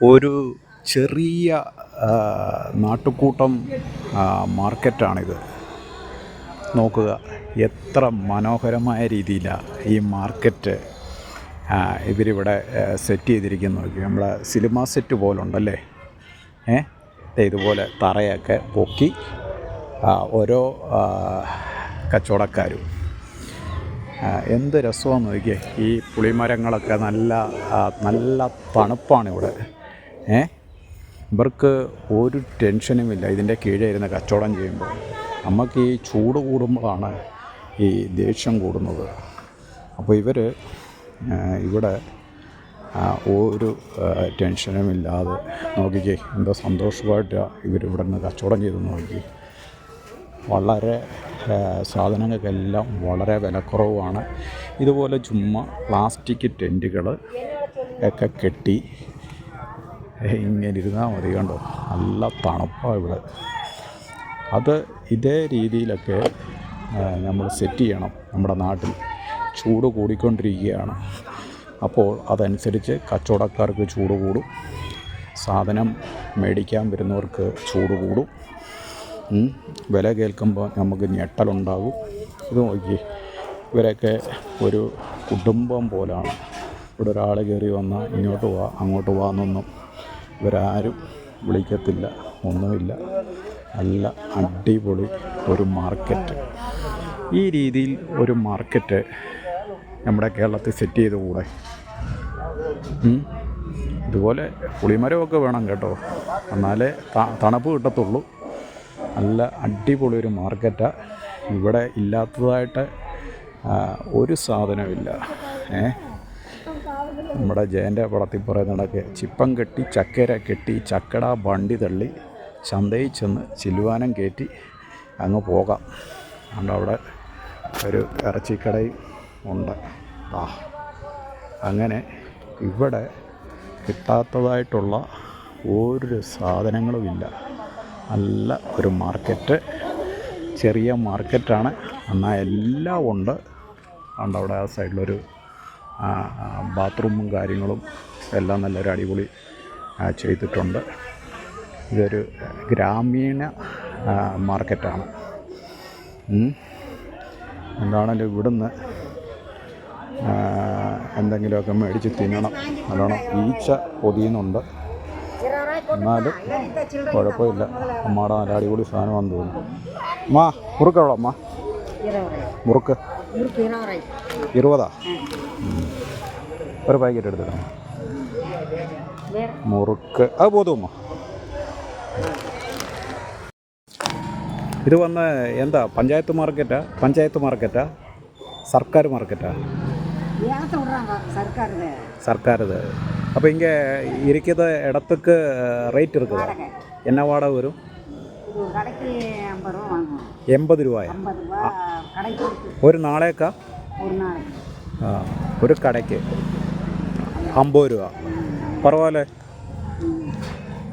ഒരു ചെറിയ നാട്ടുകൂട്ടം മാർക്കറ്റാണിത്. നോക്കുക എത്ര മനോഹരമായ രീതിയിലാണ് ഈ മാർക്കറ്റ് ഇവരിവിടെ സെറ്റ് ചെയ്തിരിക്കുന്നു നമ്മളെ സിനിമ സെറ്റ് പോലുണ്ടല്ലേ? ഏ? ഇതുപോലെ തറയൊക്കെ പൊക്കി ഓരോ കച്ചവടക്കാരും. എന്ത് രസമാണെന്ന് നോക്കിയേ ഈ പുളിമരങ്ങളൊക്കെ നല്ല നല്ല തണുപ്പാണ് ഇവിടെ ഏ? ഇവർക്ക് ഒരു ടെൻഷനുമില്ല ഇതിന്റെ കീഴേ ഇരുന്ന് കച്ചവടം ചെയ്യുമ്പോൾ നമുക്ക് ഈ ചൂട് കൂടുമ്പോഴാണ് ഈ ദേഷ്യം കൂടുന്നത്. അപ്പോൾ ഇവർ ഇവിടെ ഒരു ടെൻഷനുമില്ലാതെ നോക്കിക്കേ എന്തോ സന്തോഷമായിട്ടാണ് ഇവരിവിടെ നിന്ന് കച്ചവടം ചെയ്ത് നോക്കി. വളരെ സാധനങ്ങൾക്കെല്ലാം വളരെ വിലക്കുറവാണ്. ഇതുപോലെ ചുമ്മാ പ്ലാസ്റ്റിക് ടെന്റുകൾ ഒക്കെ കെട്ടി ഇങ്ങനെ ഇരുന്നാൽ മതി കണ്ടോ? നല്ല തണുപ്പാണ് ഇവിടെ. അത് ഇതേ രീതിയിലൊക്കെ നമ്മൾ സെറ്റ് ചെയ്യണം നമ്മുടെ നാട്ടിൽ. ചൂട് കൂടിക്കൊണ്ടിരിക്കുകയാണ്. അപ്പോൾ അതനുസരിച്ച് കച്ചവടക്കാർക്ക് ചൂട് കൂടും. സാധനം മേടിക്കാൻ വരുന്നവർക്ക് ചൂട് കൂടും. വില കേൾക്കുമ്പോൾ നമുക്ക് ഞെട്ടലുണ്ടാകും. ഇത് നോക്കി ഇവരൊക്കെ ഒരു കുടുംബം പോലാണ്. ഇവിടെ ഒരാൾ കയറി വന്നാൽ ഇങ്ങോട്ട് പോവാ അങ്ങോട്ട് പോവാന്നൊന്നും ഇവരാരും വിളിക്കത്തില്ല ഒന്നുമില്ല. നല്ല അടിപൊളി ഒരു മാർക്കറ്റ്. ഈ രീതിയിൽ ഒരു മാർക്കറ്റ് നമ്മുടെ കേരളത്തിൽ സെറ്റ് ചെയ്ത് കൂടെ ഇതുപോലെ പുളിമരമൊക്കെ വേണം കേട്ടോ. എന്നാലേ തണുപ്പ് കിട്ടത്തുള്ളൂ. നല്ല അടിപൊളി ഒരു മാർക്കറ്റാണ് ഇവിടെ ഇല്ലാത്തതായിട്ട് ഒരു സാധനമില്ല ഏ? നമ്മുടെ ജയന്റെ പടത്തിൽ നടക്കുക ചിപ്പം കെട്ടി ചക്കര കെട്ടി ചക്കട വണ്ടി തള്ളി ചന്തയിൽ ചെന്ന് ചില്ലുവാനം കയറ്റി അങ്ങ് പോകാം. അതുകൊണ്ട് അവിടെ ഒരു ഇറച്ചിക്കടയും ഉണ്ട്. ആ അങ്ങനെ ഇവിടെ കിട്ടാത്തതായിട്ടുള്ള ഒരു സാധനങ്ങളുമില്ല നല്ല ഒരു മാർക്കറ്റ് ചെറിയ മാർക്കറ്റാണ്. എന്നാൽ എല്ലാം ഉണ്ട്. അതുകൊണ്ട് അവിടെ ആ സൈഡിലൊരു ബാത്റൂമും കാര്യങ്ങളും എല്ലാം നല്ലൊരു അടിപൊളി ചെയ്തിട്ടുണ്ട്. ഇതൊരു ഗ്രാമീണ മാർക്കറ്റാണ്. എന്താണെങ്കിലും ഇവിടുന്ന് എന്തെങ്കിലുമൊക്കെ മേടിച്ച് തിന്നണം. നല്ലോണം ഈച്ച പൊതിയുന്നുണ്ട്. എന്നാലും കുഴപ്പമില്ല. അമ്മാടെ നല്ല അടിപൊളി സാധനമാണെന്ന് തോന്നുന്നു. അമ്മാ മുറുക്ക് എവിടെ അമ്മ? മുറുക്ക്. ഇരുപതാ? ഒരു പാക്കറ്റ് എടുത്തിടാം வேறு മുറുക്ക് അത് പോതും അമ്മ ഇത് വന്ന് എന്താ പഞ്ചായത്ത് മാർക്കറ്റാ പഞ്ചായത്ത് മാർക്കറ്റാ സർക്കാർ മാർക്കറ്റാ ஏலத்தை விடுறாங்க சர்க்காரு സർക്കാരത് അപ്പോൾ இங்கே இருக்கிற இடத்துக்கு ரேட் இருக்குதா வாடகை என்ன வாடகை வரும் இது ஒரு கடைக்கு ஐம்பது ரூபா வாங்குவோம் എൺപത് രൂപയാ ஐம்பது ரூபா கடைக்கு இருக்கு ഒരു നാളേക്കാ ஒரு நாளைக்கு ആ ഒരു കടയ്ക്ക് അമ്പത് രൂപ പർവാലേ ம்.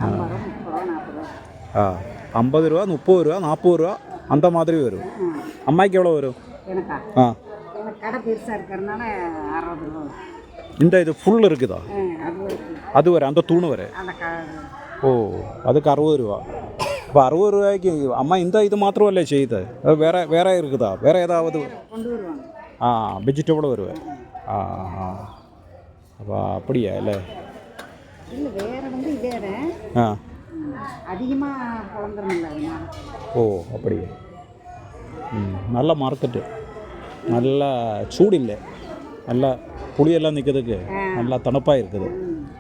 ஐம்பது ரூபா முப்பது ரூபா நாற்பது ரூபா ആ അമ്പത് രൂപ മുപ്പത് രൂപ നാൽപ്പത് രൂപ അന്ത മാതിരി വരും ம். അമ്മായിക്ക് എവിടെ വരും எனக்கா ആ எனக்கு கடை பெருசாக இருக்கிறதுனால அறுபது ரூபா வரும். இந்த இது ஃபுல் இருக்குதா ஆ, அது இருக்கு. அது வரை அந்த தூணு வரை அந்த க ഓ அதுக்கு அறுபது ரூபா അപ്പോൾ അറുപത് രൂപയ്ക്ക് അമ്മ இந்த ഇത് മാത്രമല്ലേ ചെയ്ത് അത് വേറെ വേറെ இருக்குதா വേറെ ഏതാവത് கொண்டு வருவாங்க ആ വെജിറ്റബിൾ വരുവേ ആ ആ அப்பா அப்படியா இல்லை? இல்லை வேற வந்து வேற ஆ. அதிகமாக குழம்புறமில்ல ஓ அப்படியா. ம் நல்ல மார்க்கெட்டு நல்ல சூடு இல்லை நல்லா புளியெல்லாம் நிற்கிறதுக்கு நல்லா தணுப்பாக இருக்குது.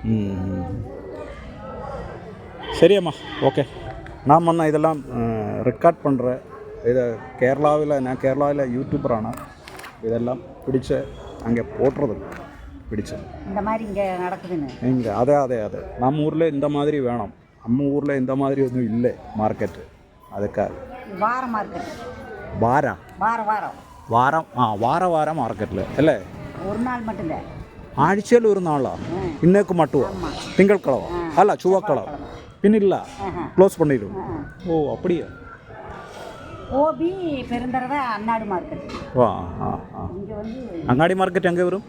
ம் சரியம்மா ஓகே. நான் பண்ண இதெல்லாம் ரெக்கார்ட் பண்ணுற இதை கேரளாவில் நான் கேரளாவில் யூடியூபரானா இதெல்லாம் பிடிச்ச அங்கே போட்டுறது பிடிச்சது. இந்த மாதிரி இங்கே நடக்குதுன்னு. இங்கே அதே அதே அதே. நம்ம ஊரில் இந்த மாதிரி வேணும். நம்ம ஊரில் இந்த மாதிரி ஒன்றும் இல்லை மார்க்கெட்டு அதுக்காக. வார மார்க்கெட் வாரம் வார வாரம். வாரம் ஆ வார வாரம் மார்க்கெட்டில் இல்லை? ஒரு நாள் மட்டும்தான் ആഴ്ചയിൽ ഒരു നാളാ ഇന്നേക്ക് മട്ടുവോ തിങ്കളക്കളവോ അല്ല ചുവക്കളവോ പിന്നില്ല க்ளோஸ் பண்ணிடும். ஓ அப்படியா? ஓபி பெருந்தரவை அன்னாடு மார்க்கெட் ஆ ஆ. அங்காடி மார்க்கெட் எங்கே வரும்?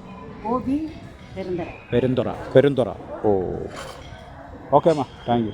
പെരുന്തുറ. പെരുന്തുറ. ഓ. ഓക്കെ അമ്മ. Thank you